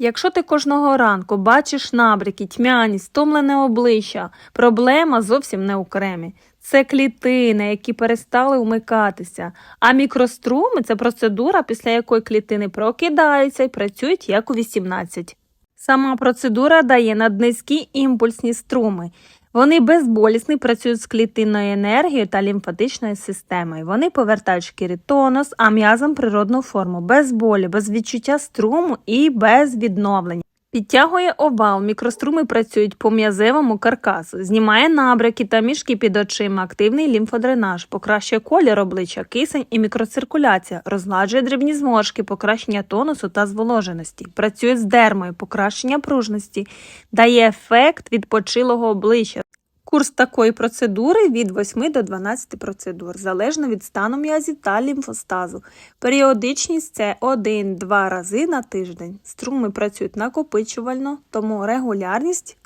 Якщо ти кожного ранку бачиш набряки, тьмяність, стомлене обличчя, проблема зовсім не окремі. Це клітини, які перестали вмикатися. А мікроструми це процедура, після якої клітини прокидаються і працюють як у 18. Сама процедура дає наднизькі імпульсні струми. Вони безболісні працюють з клітинною енергією та лімфатичною системою. Вони повертають шкірі тонус, а м'язам природну форму, без болі, без відчуття струму і без відновлення. Підтягує овал, мікроструми працюють по м'язевому каркасу, знімає набряки та мішки під очима, активний лімфодренаж, покращує колір обличчя, кисень і мікроциркуляція, розладжує дрібні зморшки, покращення тонусу та зволоженості, працює з дермою, покращення пружності, дає ефект відпочилого обличчя. Курс такої процедури від 8 до 12 процедур, залежно від стану м'язів та лімфостазу. Періодичність це 1-2 рази на тиждень. Струми працюють накопичувально, тому регулярність